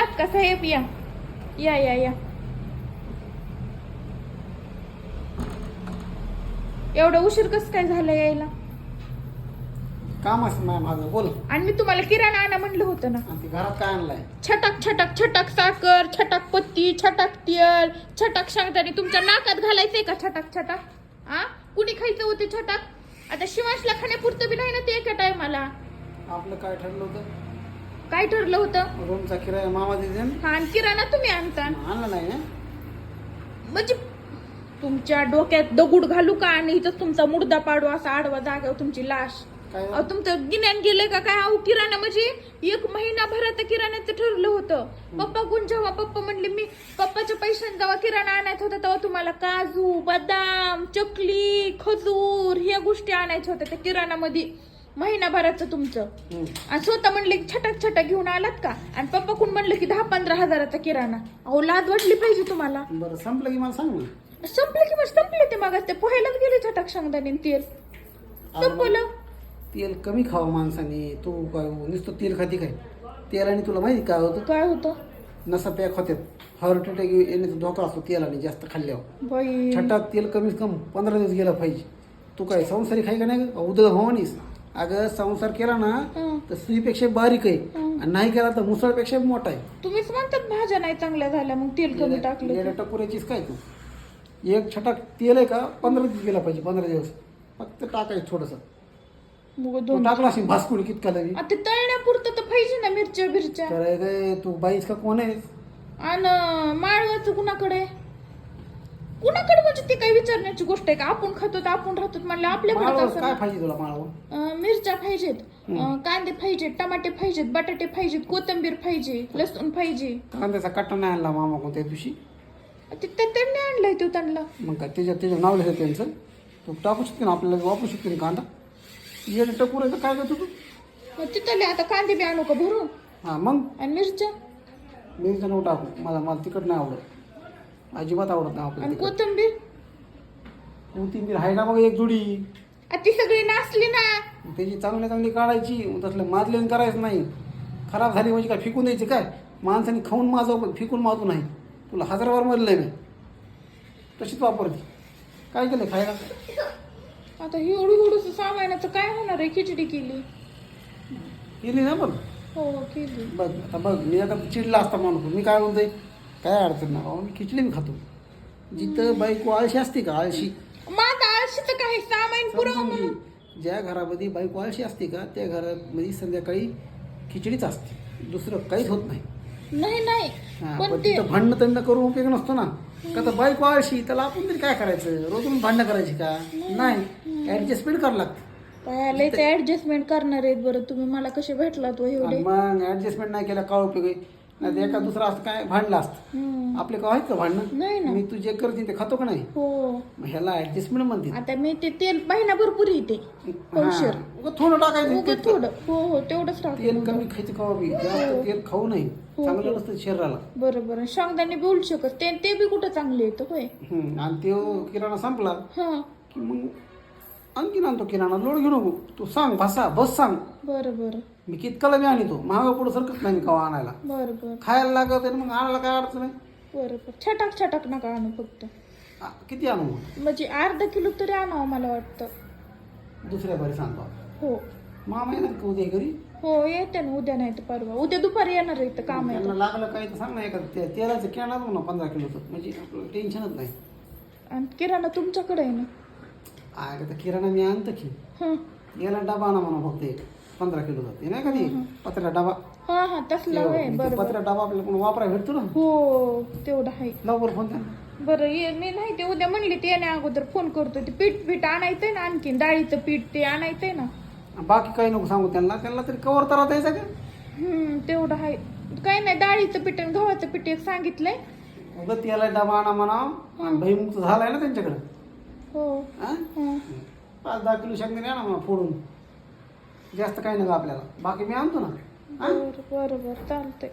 आलात का साहेब या या या या. एवढा उशीर कसं काय झालं यायला? काम असं माझ्या माझं बोल. आणि मी तुम्हाला किराणा आणा म्हणलं होतं ना. आणि ते घरात काय आणलाय? छटाक छटाक छटाक साखर छटाक पत्ती छटाक तेल छटाक शेंगदाणे. तुमच्या नाकात घालायचंय का छटाक छटाक? आ? कुणी खायचं होते छटाक? आता शिवांशला खाण्यापुरतं बी नाही ना ते एका टायमाला आपलं काय ठरलं होतं? काय ठरलं होतं? रूमचा किराया मामा देते ना? हा आणि किराणा तुम्ही आणता. आणलं नाही ना. म्हणजे तुमच्या डोक्यात दगुड घालू का? आणि इथं तुमचा मुर्दा पाडू असा आडवा जागा तुमची लाश. काय? अहो, तुमचं गिन्यान गेलंय का काय? अहो किराणा म्हणजे एक महिनाभरात किराण्याचं ठरलं होतं. पप्पा कोण जेव्हा पप्पा म्हणले मी पप्पाच्या पैशाने जेव्हा किराणा आणायचा होता तेव्हा तुम्हाला काजू बदाम चकली खजूर ह्या गोष्टी आणायच्या होत्या त्या किराणामध्ये. महिनाभराचं तुमचं. आणि स्वतः म्हणले की छटाक छटाक घेऊन आलात का? आणि पप्पा कोण म्हणलं की दहा पंधरा हजाराचा किराणा. अहो लाज वाटली पाहिजे तुम्हाला. बरं संपलं की मला सांग ना. संपले की मग संपले ते मग ते पोहायलाच गेले छटाक शेंगदाणे आणि तेल. संपलं. तेल कमी खावं माणसाने. तू काय नुसतं तेल खाती काय? तेलाने तुला माहिती काय होतं? काय होतं? नसा पॅक होत्यात हार्ट अटॅक येण्याचा धोका असतो तेलाने जास्त खाल्ल्यावर. बाई. छटात तेल कमीत कम पंधरा दिवस गेला पाहिजे. तू काय संसारी खाय का नाही उदळ भवानीस अगं संसार केला ना हं. तर सुईपेक्षा बारीक आहे. हं. आणि नाही केला तर मुसळपेक्षा मोठा आहे. तुम्हीच म्हणतात भाज्या नाही चांगल्या झाल्या मग तेल कमी टाकलं गेल्या टपुऱ्याचीच काय तू? एक छटाक तेल आहे का? पंधरा दिवस गेला पाहिजे पंधरा दिवस. फक्त टाकायचं थोडस. मग दोन टाकला असेल भासकुडी कितका लगी आता ते तळण्यापुरतं तर पाहिजे ना मिरच्या बिरच्या. तर तू बाईस का कोण आहेस? आणि माळवाचं कुणाकडे? कुणाकडे म्हणजे ते काही विचारण्याची गोष्ट आहे का? आपण खातो तर आपण राहतो म्हणलं आपल्याकडे माळव कसं काय ना? पाहिजे तुला माळव अं, मिरच्या पाहिजेत अं, कांदे पाहिजेत टमाटे पाहिजेत बटाटे पाहिजेत कोथिंबीर पाहिजे लसूण पाहिजे. कांद्याचा कट्टा नाही आणला मामा कोणत्या दिवशी? ते ते- त्यांनी आणलंय तो त्यांना. मग काय त्याच्या त्याच्या नाव लिहिलं त्यांचं? तू टाकू शकते ना आपल्याला वापरू शकते ना कांदा? येणं टपूर आहे तर काय करतो तू? मग तिथले आता कांदे बी आणू का भरून? हां मग? आणि मिरच्या? मिरचं नको टाकू मला मला तिखट नाही आवडत. अजिबात आवडत नाही आणि आपल्याला. कोथिंबीर? कोथिंबीर आहे ना मग एक जुडी. आ, ती सगळी नासली ना. त्याची चांगली चांगली काढायची तसलं माजलेलं करायचं नाही. खराब झाली म्हणजे काय फेकून द्यायची काय? माणसाने खाऊन माझं पण फेकून माजू नाही. तुला हजारवार मरलंय मी. तशीच वापरते. काय केलं खायला? आता ही एवढी एवढं सामानाचं काय होणार आहे? खिचडी केली. केली ना बघ. हो केली. बघ आता बघ मी आता चिडला असता माणूस. मी काय म्हणतोय काय अडचण नाही. बाबा मी खिचडी मी खातो. जिथं बायको आळशी असते का आळशी? माझं आळशीचं काय सामान पुरव समजून घे. म्हणून. ज्या घरामध्ये बायको आळशी असते का त्या घरामध्ये संध्याकाळी खिचडीच असते. दुसरं काहीच होत नाही. नाही नाही. हा, पण पण ते तिथं भांडणं तंड करून उपयोग नसतो ना. का तर बायको आळशी त्याला आपण तरी काय करायचं? रोज भांडणं करायची का? नाही. ऍडजस्टमेंट करावं लागतं. पायाला ते ऍडजस्टमेंट करणार आहेत बरं. तुम्ही मला कसे भेटलात व आणि एवढे? मग ऍडजस्टमेंट नाही केला काय उपयोग आहे? नाही तर एका दुसरा असं काय भांडलं असतं. आपले का का भांडणं? नाही ना. मी तू जे करते ते खातो का नाही? हो. मग ह्याला ऍडजस्टमेंट म्हणते आता मी ते तेल महिना भरपूर येते. हा. उगाच थोडं टाकायचं उगं थोडं. हो हो तेवढंच टाक तेल कमी खायचं खावा बी. जास्त तेल खाऊ नये. हो. चांगलं नसतं शरीराला. बरं बरं. शेंगदाणे बी उलू शकत. ते ते बी कुठं चांगले येतं होय? हम्म. आणि तो किराणा संपला हा. की मग आणखीन आणतो किराणा लोड घेऊ नको तू सांग भाषा बस सांग. बरं बरं. मी कितकाला मी आणतो महागा पुढं सरकत नाही मी कवा आणायला. बरं बरं. खायला लागत आहे मग आणायला काय अडचण आहे? बरं बरं. छटाक छटाक नका आणू फक्त. आ, किती आणू मग? म्हणजे अर्धा किलो तरी आणावं मला वाटतं. दुसऱ्या बारी सांगतो हो. मामा येणार का उद्या घरी? हो येते ना उद्या नाही तर परवा. उद्या दुपारी येणार आहे इथं काम आहे त्यांना लागलं काय तर सांग ना एका ते- तेलाचं कॅन आणू ना पंधरा किलोचं. म्हणजे आपलं टेन्शनच नाही. आणि किराणा तुमच्याकडे आहे ना? अगं तर किराणा मी आणतो की. याला डबा आणा म्हणा फक्त एक. पंधरा किलोचा ते नाही का ते? पत्र्या डबा. हा हा तसला होय बरं. पत्र्या डबा आपल्याला कोण वापरायला भेटतो ना? हो तेवढं आहे. लवकर फोन द्या बरं ये मी नाही ते उद्या म्हणले ते येण्या अगोदर फोन करतो ते पीठ पीठ आणायचंय ना आणखीन डाळीचं पीठ ते आणायचंय ना. बाकी काही नको सांगू त्यांना. त्यांना तरी कवर तरा द्यायचा का? हम्म तेवढं आहे. काही नाही डाळीचं पीठ आणि गव्हाचं पीठ एक सांगितलंय. उगत याला डबा आणा म्हणा. आणि भईमुक्त झालाय ना त्यांच्याकडे. हो. हा? पाच दहा किलो शेंगदाणे आणा म्हणा फोडून. जास्त काही नका आपल्याला. बाकी मी आणतो ना. हा? बरं बरं बरं. चालतंय.